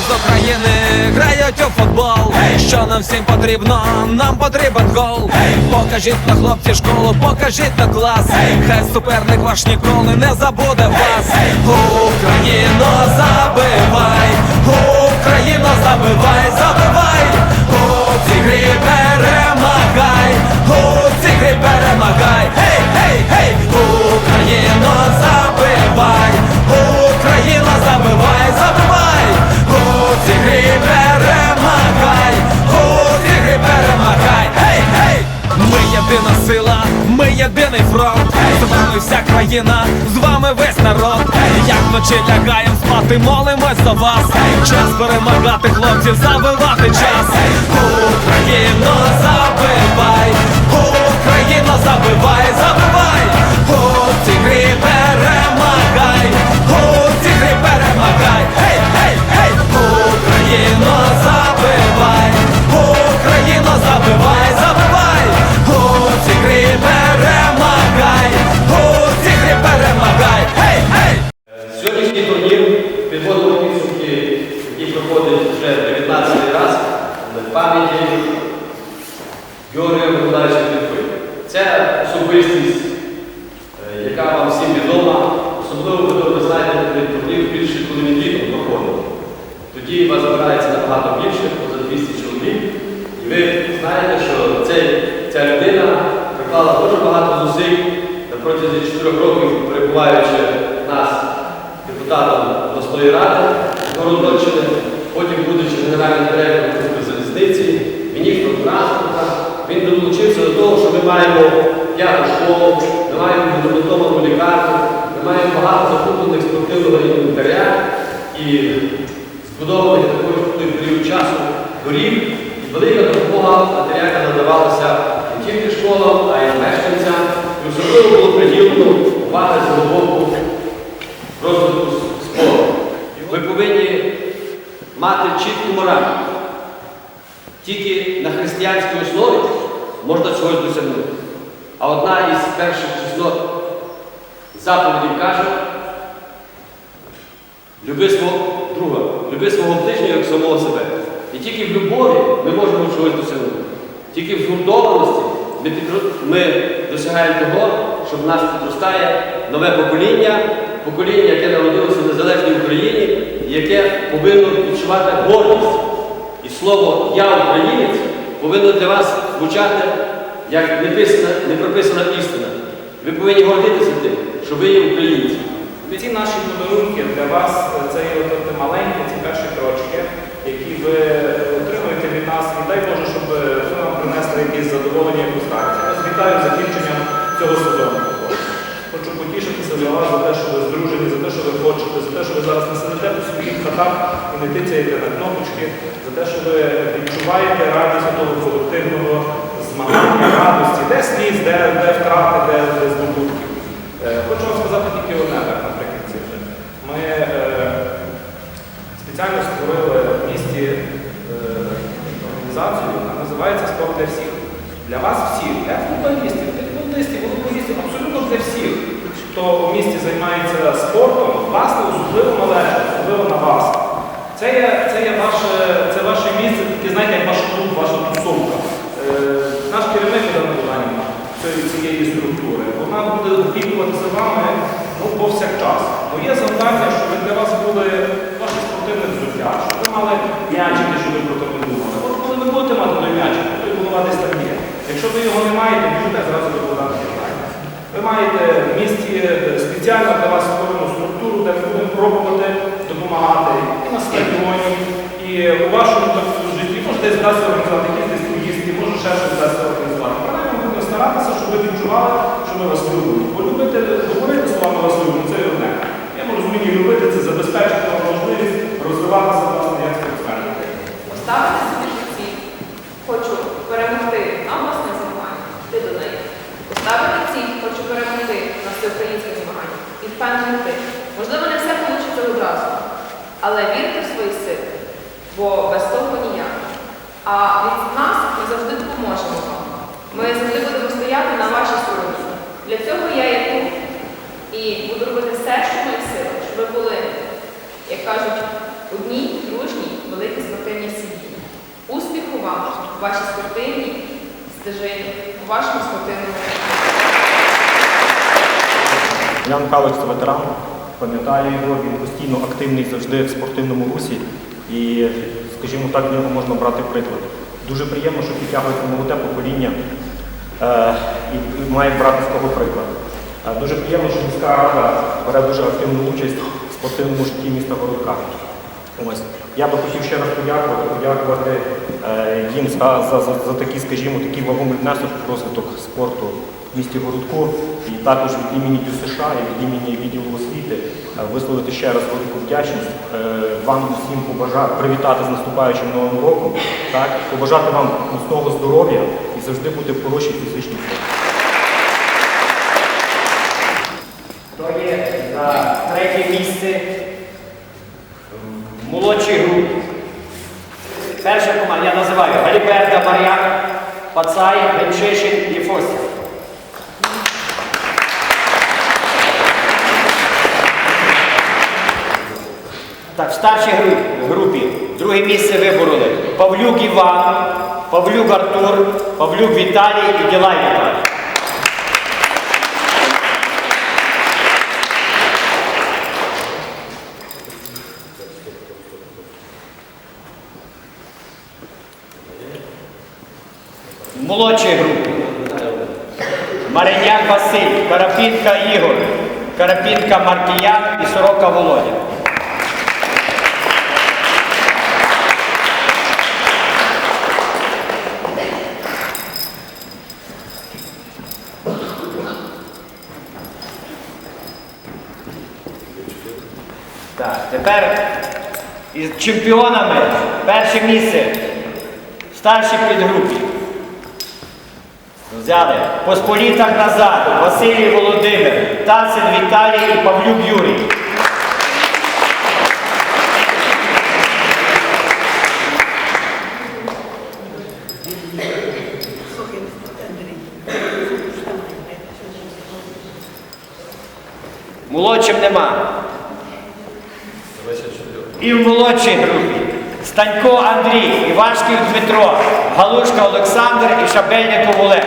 з України грають у футбол. Що нам всім потрібно? Нам потрібен гол. Покажіть на хлопці школу, покажіть на клас. Хай суперник ваш ніколи не забуде вас. Україно, забивай, Україно, забивай, забивай. У цій грі перемагай, у цій грі перемагай. Гей, гей, гей, Україно, забивай, вами вся країна, з вами весь народ. Як вночі лягаєм спати, молимось за вас. Час перемагати, хлопців, забивати час. Україно, забивай, Україно, забивай. Який вже 19 раз в пам'яті Георгія Миколаївича Клітви. Це особистість, е, яка вам всім відома, особливо ви добре знаєте, коли більше, коли літом проходить. Тоді вас збирається набагато більше, поза 200 чоловік. І ви знаєте, що цей, ця людина приклала дуже багато зусиль протязі 4 років, перебуваючи нас депутатом обласної ради Городочини, потім будучи генеральним директором Укрзалізниці, міністром транспорту, він долучився до того, що ми маємо п'яту школу, ми маємо відремонтовану лікарню, ми маємо багато закуплених спортивного інвентаря і збудованих також період часу доріг. Велика допомога матеріальна надавалася не тільки школам, а й мешканцям. І особливо було приділено увага з розвитку спорту. Ви повинні мати чітку мораль. Тільки на християнській основі можна чогось досягнути. А одна із перших чеснот заповідей каже, люби свого друга, люби свого ближнього як самого себе. І тільки в любові ми можемо чогось досягнути. Тільки в згуртованості ми досягаємо того, що в нас підростає нове покоління, покоління, яке народилося в незалежній Україні, яке повинно відчувати гордість. І слово Я українець повинно для вас звучати як неписана, непрописана істина. Ви повинні гордитися тим, що ви є українці. Ці наші подарунки для вас це є маленькі, ці перші крочки, які ви отримуєте від нас. І дай Боже, щоб ви нам принесли якісь задоволення і старті. Вітаю з закінченням цього сезону. Хочу потішитися за вас, за те, що ви здружені, за те, що ви хочете, за те, що ви зараз не сидите по своїх хатах і не тицяєте на кнопочки, за те, що ви відчуваєте радість того колективного змагання, радості, де сліз, де, де втрати, де, де здобутки. Е, Хочу вам сказати тільки одне так, наприкінці. вже. Ми е, спеціально створили в місті е, організацію, яка називається Спорт для всіх. Для вас всіх, для футболістів, футболістів, волейболістів, абсолютно для всіх, хто в місті займається спортом, власне, особливо належить, особливо на вас. Це є, це є ваше, це ваше місце, таке, знаєте, як ваш клуб, ваша тусовка. Е, наш керівник Ірина цієї, структури, вона буде опікуватися вами ну, повсякчас. Моє завдання, щоб для вас були ваші спортивне взуття, щоб ви мали м'ячики, щоб ви про то не думали. От коли ви будете мати той м'ячик, то й голова десь там є. Якщо ви його не маєте, біжите зразу Богдана Євгенія. Ви маєте в місті е, спеціально для вас створену структуру, де ми будемо пробувати допомагати і на стадіоні, і у вашому житті. Може десь вдасться організувати якісь десь поїздки, може ще щось вдасться організувати. Ми будемо старатися, щоб ви відчували, що ми вас любимо. Бо любити, говорити словами вас любимо, це одне. Я розумію, любити це забезпечити вам можливість розвиватися. Поставити собі ціль. Хочу перемогти на обласне змагання, ти до неї. Поставити ціль, хочу перемогти на всеукраїнське змагання. І впевнений ти. Можливо, не все вийде одразу, але вірте в свої сили, бо без того ніяк. А від нас ми завжди допоможемо вам. Ми завжди будемо стояти на вашій стороні. Для цього я є тут і буду робити все, що в моїх силах, щоб ви були, як кажуть, одній дружній великій вам у вашій спортивній у вашому спортивному. Ян Михайлович це ветеран, пам'ятаю його, він постійно активний завжди в спортивному русі і, скажімо так, в нього можна брати приклад. Дуже приємно, що підтягується молоде покоління е, і, має брати з кого приклад. Е, дуже приємно, що міська рада бере дуже активну участь в спортивному житті міста Городка. Ось. Я би хотів ще раз подякувати, подякувати е, їм за, за, за, за такі, скажімо, такий вагомий внесок в розвиток спорту в місті Городку. І також від імені ДЮСШ і від імені відділу освіти е, висловити ще раз велику вдячність, е, вам усім побажати, привітати з наступаючим новим роком, так, побажати вам міцного здоров'я і завжди бути в хорошій фізичній формі. То є за місце в молодшій групі. Перша команда, я називаю Галіберта Мар'як, Пацай, Генчишин і Фосів. Так, в старшій групі друге місце вибороли Павлюк Іван, Павлюк Артур, Павлюк Віталій і Ділай Віталій. В молодшій групі. Мариняк Василь, Карапінка Ігор, Карапінка Маркіян і Сорока Володя. Тепер із чемпіонами перше місце в старшій підгрупі. Взяли Посполітак назад, Василій Володимир, Тацин Віталій і Павлюк Юрій. Молодшим нема. І в молодшій групі Станько Андрій, Івашків Дмитро, Галушка Олександр і Шабельников Олег.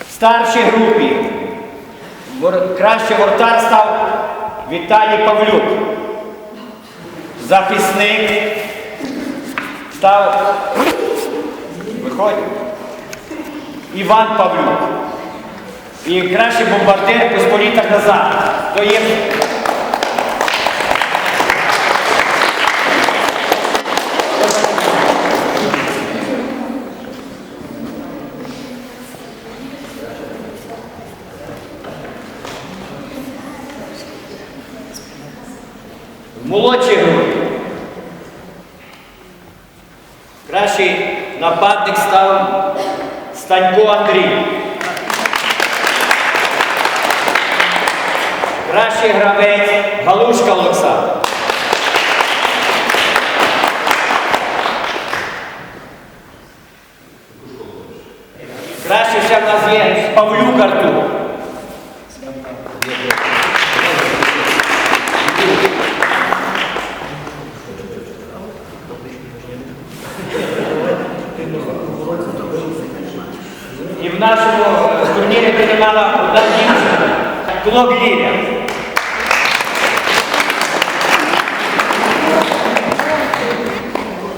В старшій групі кращий вратар став Віталій Павлюк. Захисник став виходить, Іван Павлюк. І кращий бомбардир Посполітак назад. То є в молодшій групі. Кращий нападник став Станько Андрій. Кращий гравець Галушка Олександр. Краще ще в нас є Павлюк Артур. В нашому турнірі приймала одна дівчина, Клок Ліля.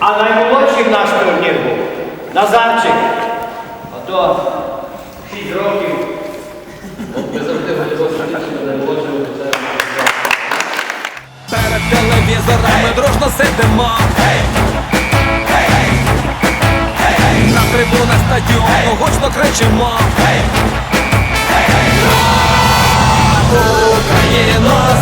А наймолодший в наш турнір був Назарчик. А то 6 років. Ми завжди це Перед телевізорами дружно сидимо. На трибунах стадіону гучно кричимо. Україно, забивай,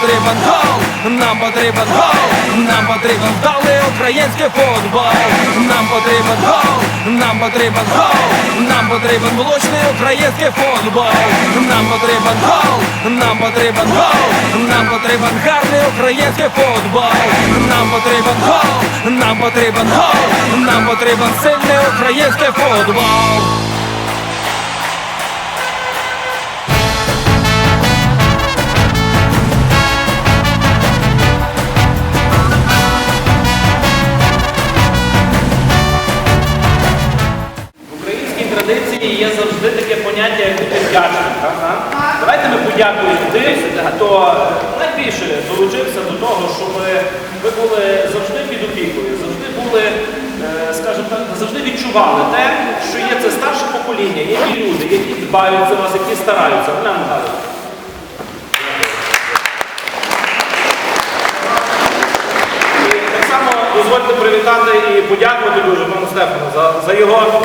потрібен гол, нам потрібен гол, нам потрібен вдалий український футбол. Нам потрібен гол, нам потрібен гол, нам потрібен влучний український футбол. Нам потрібен гол, нам потрібен гол, нам потрібен гарний український футбол. Нам потрібен гол, нам потрібен гол, нам потрібен сильний український футбол. Традиції є завжди таке поняття, як бути вдячним. Давайте ми подякуємо тим, хто найбільше долучився до того, щоб ви були завжди під опікою, завжди були, е, скажімо так, завжди відчували те, що є це старше покоління, є ті люди, які дбають за вас, які стараються. Так само дозвольте привітати і подякувати дуже пану Стефану за його